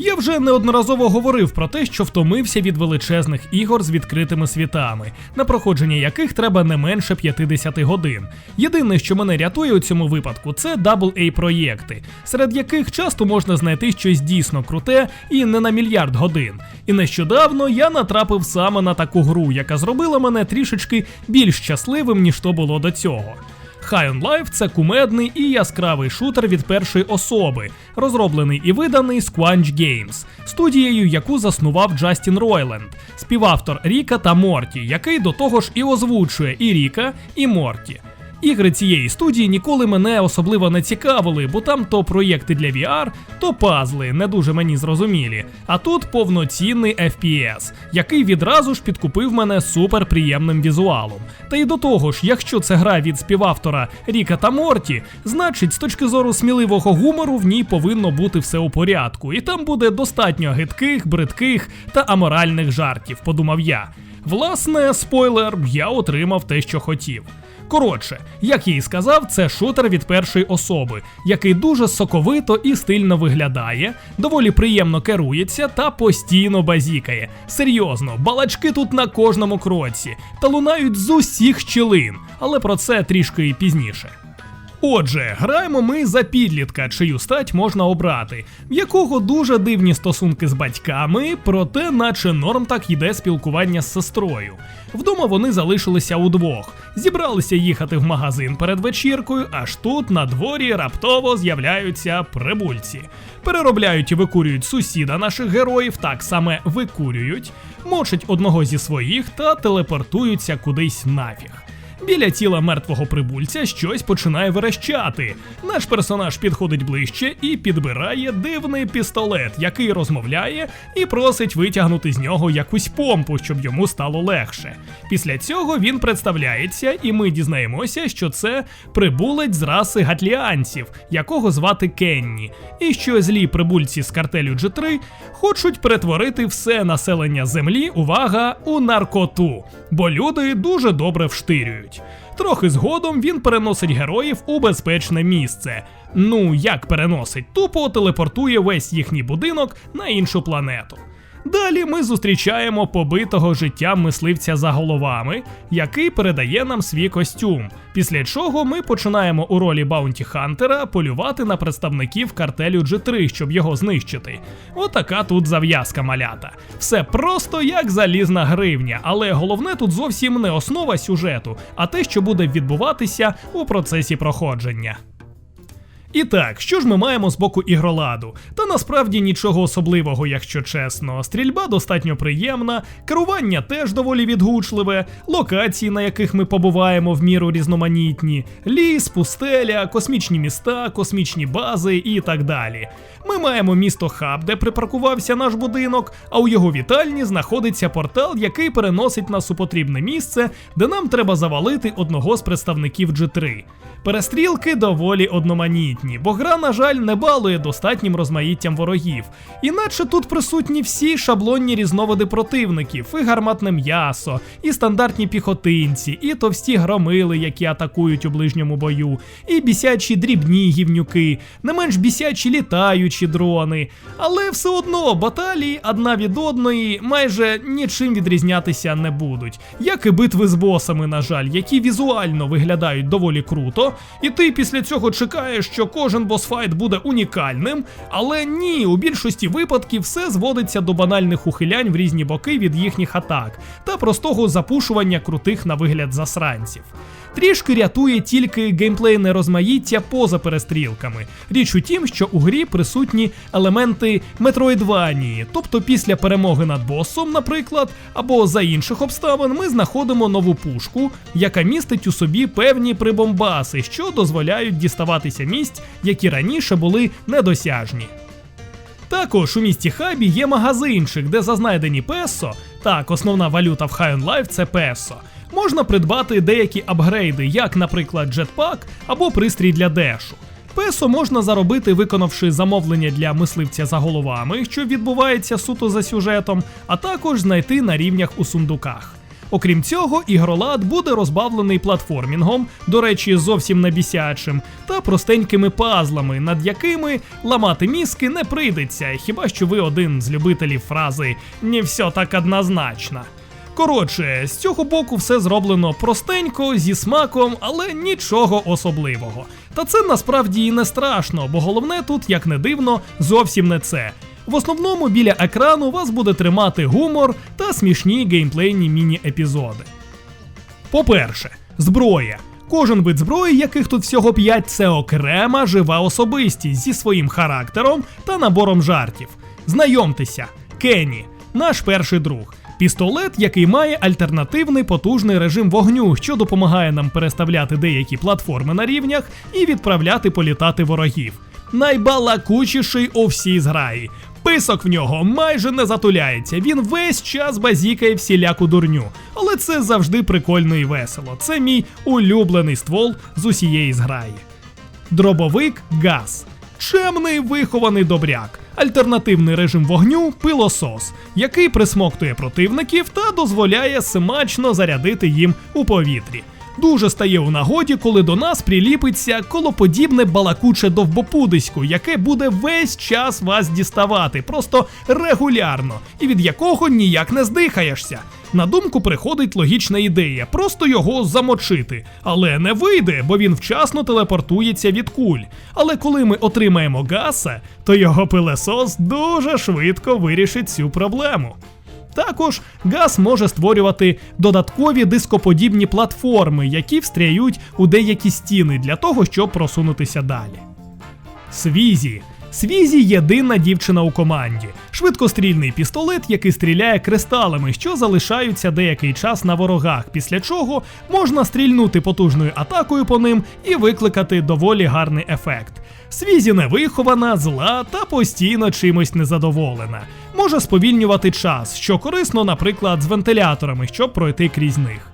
Я вже неодноразово говорив про те, що втомився від величезних ігор з відкритими світами, на проходження яких треба не менше 50 годин. Єдине, що мене рятує у цьому випадку, це AA проєкти, серед яких часто можна знайти щось дійсно круте і не на мільярд годин. І нещодавно я натрапив саме на таку гру, яка зробила мене трішечки більш щасливим, ніж то було до цього. High on Life – це кумедний і яскравий шутер від першої особи, розроблений і виданий Squanch Games, студією, яку заснував Джастін Ройленд, співавтор Ріка та Морті, який до того ж і озвучує і Ріка, і Морті. Ігри цієї студії ніколи мене особливо не цікавили, бо там то проєкти для VR, то пазли, не дуже мені зрозумілі. А тут повноцінний FPS, який відразу ж підкупив мене суперприємним візуалом. Та й до того ж, якщо це гра від співавтора Ріка та Морті, значить, з точки зору сміливого гумору в ній повинно бути все у порядку, і там буде достатньо гидких, бридких та аморальних жартів, подумав я. Власне, спойлер, я отримав те, що хотів. Коротше, як я і сказав, це шутер від першої особи, який дуже соковито і стильно виглядає, доволі приємно керується та постійно базікає. Серйозно, балачки тут на кожному кроці та лунають з усіх щілин, але про це трішки пізніше. Отже, граємо ми за підлітка, чию стать можна обрати, в якого дуже дивні стосунки з батьками, проте, наче норм так йде спілкування з сестрою. Вдома вони залишилися удвох, зібралися їхати в магазин перед вечіркою, аж тут на дворі раптово з'являються прибульці. Переробляють і викурюють сусіда наших героїв, так саме викурюють, мочать одного зі своїх та телепортуються кудись нафіг. Біля тіла мертвого прибульця щось починає верещати. Наш персонаж підходить ближче і підбирає дивний пістолет, який розмовляє і просить витягнути з нього якусь помпу, щоб йому стало легше. Після цього він представляється, і ми дізнаємося, що це прибулець з раси гатліанців, якого звати Кенні, і що злі прибульці з картелю G3 хочуть перетворити все населення землі, увага, у наркоту, бо люди дуже добре вштирюють. Трохи згодом він переносить героїв у безпечне місце. Ну як переносить, тупо телепортує весь їхній будинок на іншу планету. Далі ми зустрічаємо побитого життям мисливця за головами, який передає нам свій костюм. Після чого ми починаємо у ролі Баунті Хантера полювати на представників картелю G3, щоб його знищити. Отака тут зав'язка малята. Все просто як залізна гривня, але головне тут зовсім не основа сюжету, а те, що буде відбуватися у процесі проходження. І так, що ж ми маємо з боку ігроладу? Та насправді нічого особливого, якщо чесно. Стрільба достатньо приємна, керування теж доволі відгучливе, локації, на яких ми побуваємо в міру різноманітні, ліс, пустеля, космічні міста, космічні бази і так далі. Ми маємо місто Хаб, де припаркувався наш будинок, а у його вітальні знаходиться портал, який переносить нас у потрібне місце, де нам треба завалити одного з представників G3. Перестрілки доволі одноманітні, бо гра, на жаль, не балує достатнім розмаїттям ворогів. Іначе тут присутні всі шаблонні різновиди противників, і гарматне м'ясо, і стандартні піхотинці, і товсті громили, які атакують у ближньому бою, і бісячі дрібні гівнюки, не менш бісячі літаючі дрони. Але все одно баталії одна від одної майже нічим відрізнятися не будуть, як і битви з босами, на жаль, які візуально виглядають доволі круто. І ти після цього чекаєш, що кожен босфайт буде унікальним, але ні, у більшості випадків все зводиться до банальних ухилянь в різні боки від їхніх атак та простого запушування крутих на вигляд засранців. Трішки рятує тільки геймплейне розмаїття поза перестрілками. Річ у тім, що у грі присутні елементи метроїдванії, тобто після перемоги над босом, наприклад, або за інших обставин, ми знаходимо нову пушку, яка містить у собі певні прибомбаси, що дозволяють діставатися місць, які раніше були недосяжні. Також у місті Хабі є магазинчик, де за знайдені песо, так, основна валюта в High Life це песо, можна придбати деякі апгрейди, як, наприклад, джетпак або пристрій для дешу. Песо можна заробити, виконавши замовлення для мисливця за головами, що відбувається суто за сюжетом, а також знайти на рівнях у сундуках. Окрім цього, ігролад буде розбавлений платформінгом, до речі, зовсім не бісячим, та простенькими пазлами, над якими ламати мізки не прийдеться, хіба що ви один з любителів фрази «не все так однозначно». Коротше, з цього боку все зроблено простенько, зі смаком, але нічого особливого. Та це насправді і не страшно, бо головне тут, як не дивно, зовсім не це. В основному біля екрану вас буде тримати гумор та смішні геймплейні міні-епізоди. По-перше, зброя. Кожен вид зброї, яких тут всього 5, це окрема жива особистість зі своїм характером та набором жартів. Знайомтеся, Кенні, наш перший друг. Пістолет, який має альтернативний потужний режим вогню, що допомагає нам переставляти деякі платформи на рівнях і відправляти політати ворогів. Найбалакучіший у всій зграї. Писок в нього майже не затуляється. Він весь час базікає всіляку дурню. Але це завжди прикольно і весело. Це мій улюблений ствол з усієї зграї. Дробовик газ. Чемний вихований добряк. Альтернативний режим вогню пилосос, який присмоктує противників та дозволяє смачно зарядити їм у повітрі. Дуже стає у нагоді, коли до нас приліпиться колоподібне балакуче довбопудисько, яке буде весь час вас діставати, просто регулярно, і від якого ніяк не здихаєшся. На думку приходить логічна ідея, просто його замочити. Але не вийде, бо він вчасно телепортується від куль. Але коли ми отримаємо гаса, то його пилесос дуже швидко вирішить цю проблему. Також газ може створювати додаткові дископодібні платформи, які встряють у деякі стіни для того, щоб просунутися далі. Свізі. Свізі єдина дівчина у команді. Швидкострільний пістолет, який стріляє кристалами, що залишаються деякий час на ворогах, після чого можна стрільнути потужною атакою по ним і викликати доволі гарний ефект. Свізі невихована, зла та постійно чимось незадоволена. Може сповільнювати час, що корисно, наприклад, з вентиляторами, щоб пройти крізь них.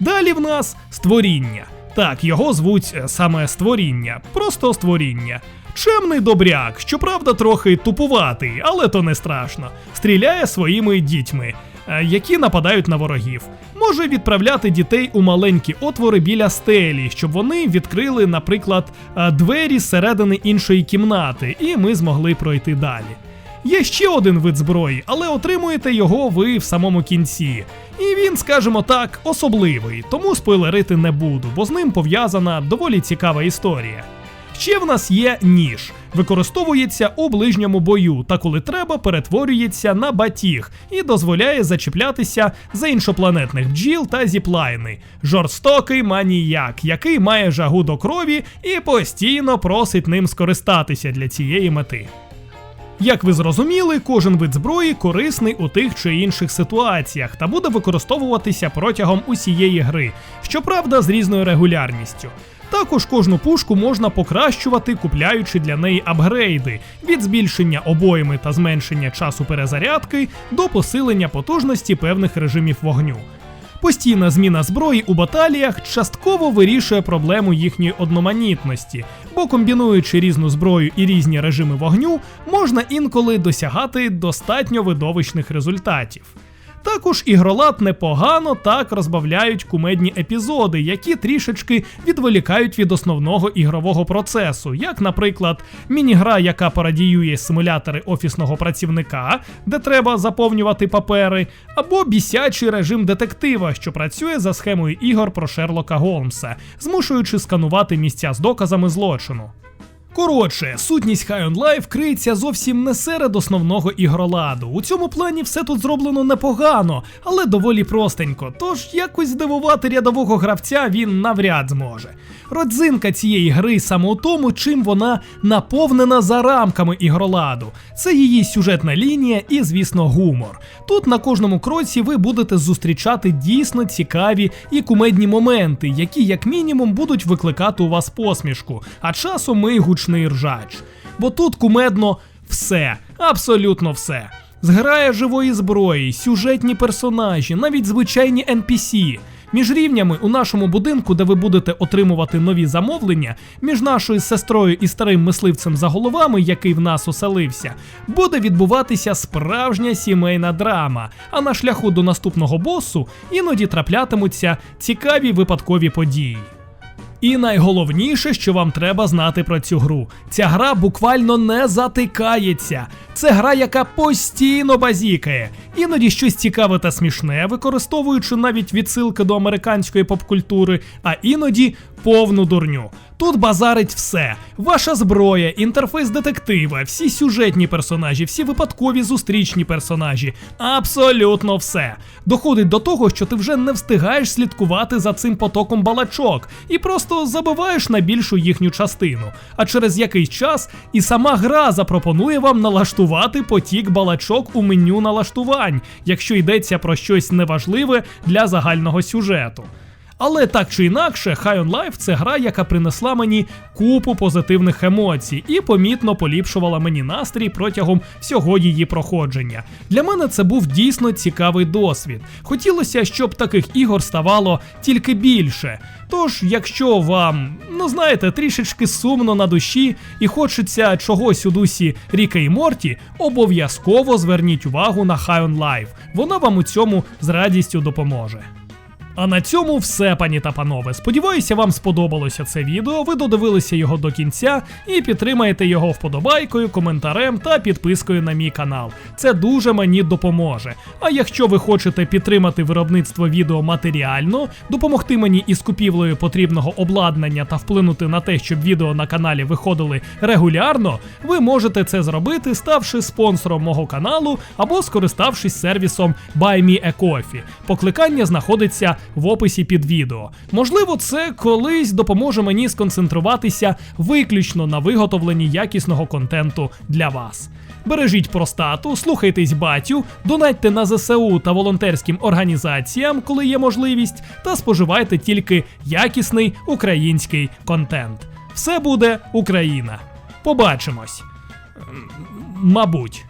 Далі в нас створіння. Так, його звуть е, саме створіння, просто створіння. Чемний добряк, щоправда, трохи тупуватий, але то не страшно. Стріляє своїми дітьми, е, які нападають на ворогів. Може відправляти дітей у маленькі отвори біля стелі, щоб вони відкрили, наприклад, е, двері зсередини іншої кімнати, і ми змогли пройти далі. Є ще один вид зброї, але отримуєте його ви в самому кінці. І він, скажімо так, особливий, тому спойлерити не буду, бо з ним пов'язана доволі цікава історія. Ще в нас є ніж, використовується у ближньому бою, та коли треба, перетворюється на батіг і дозволяє зачіплятися за іншопланетних бджіл та зіплайни. Жорстокий маніяк, який має жагу до крові і постійно просить ним скористатися для цієї мети. Як ви зрозуміли, кожен вид зброї корисний у тих чи інших ситуаціях та буде використовуватися протягом усієї гри, щоправда, з різною регулярністю. Також кожну пушку можна покращувати, купляючи для неї апгрейди від збільшення обойми та зменшення часу перезарядки до посилення потужності певних режимів вогню. Постійна зміна зброї у баталіях частково вирішує проблему їхньої одноманітності, бо комбінуючи різну зброю і різні режими вогню, можна інколи досягати достатньо видовищних результатів. Також ігролад непогано так розбавляють кумедні епізоди, які трішечки відволікають від основного ігрового процесу, як, наприклад, міні-гра, яка парадіює симулятори офісного працівника, де треба заповнювати папери, або бісячий режим детектива, що працює за схемою ігор про Шерлока Голмса, змушуючи сканувати місця з доказами злочину. Коротше, сутність High on Life криється зовсім не серед основного ігроладу. У цьому плані все тут зроблено непогано, але доволі простенько, тож якось здивувати рядового гравця він навряд зможе. Родзинка цієї гри саме у тому, чим вона наповнена за рамками ігроладу. Це її сюжетна лінія і, звісно, гумор. Тут на кожному кроці ви будете зустрічати дійсно цікаві і кумедні моменти, які, як мінімум, будуть викликати у вас посмішку, а часом ми й гучний ржач. Бо тут кумедно все, абсолютно все. Зграє живої зброї, сюжетні персонажі, навіть звичайні NPC. Між рівнями у нашому будинку, де ви будете отримувати нові замовлення, між нашою сестрою і старим мисливцем за головами, який в нас оселився, буде відбуватися справжня сімейна драма. А на шляху до наступного босу іноді траплятимуться цікаві випадкові події. І найголовніше, що вам треба знати про цю гру. Ця гра буквально не затикається. Це гра, яка постійно базікає. Іноді щось цікаве та смішне, використовуючи навіть відсилки до американської попкультури, а іноді повну дурню. Тут базарить все: ваша зброя, інтерфейс детектива, всі сюжетні персонажі, всі випадкові зустрічні персонажі. Абсолютно все. Доходить до того, що ти вже не встигаєш слідкувати за цим потоком балачок і просто забиваєш на більшу їхню частину. А через якийсь час і сама гра запропонує вам налаштувати потік балачок у меню налаштувань, якщо йдеться про щось неважливе для загального сюжету. Але так чи інакше, High on Life це гра, яка принесла мені купу позитивних емоцій і помітно поліпшувала мені настрій протягом всього її проходження. Для мене це був дійсно цікавий досвід. Хотілося, щоб таких ігор ставало тільки більше. Тож, якщо вам, ну знаєте, трішечки сумно на душі і хочеться чогось у дусі Ріка і Морті, обов'язково зверніть увагу на High on Life. Вона вам у цьому з радістю допоможе. А на цьому все, пані та панове. Сподіваюся, вам сподобалося це відео. Ви додивилися його до кінця і підтримаєте його вподобайкою, коментарем та підпискою на мій канал. Це дуже мені допоможе. А якщо ви хочете підтримати виробництво відео матеріально, допомогти мені із купівлею потрібного обладнання та вплинути на те, щоб відео на каналі виходили регулярно, ви можете це зробити, ставши спонсором мого каналу або скориставшись сервісом BuyMeACoffee. Покликання знаходиться в описі під відео. Можливо, це колись допоможе мені сконцентруватися виключно на виготовленні якісного контенту для вас. Бережіть простату, слухайтесь батю, донатьте на ЗСУ та волонтерським організаціям, коли є можливість, та споживайте тільки якісний український контент. Все буде Україна. Побачимось. Мабуть.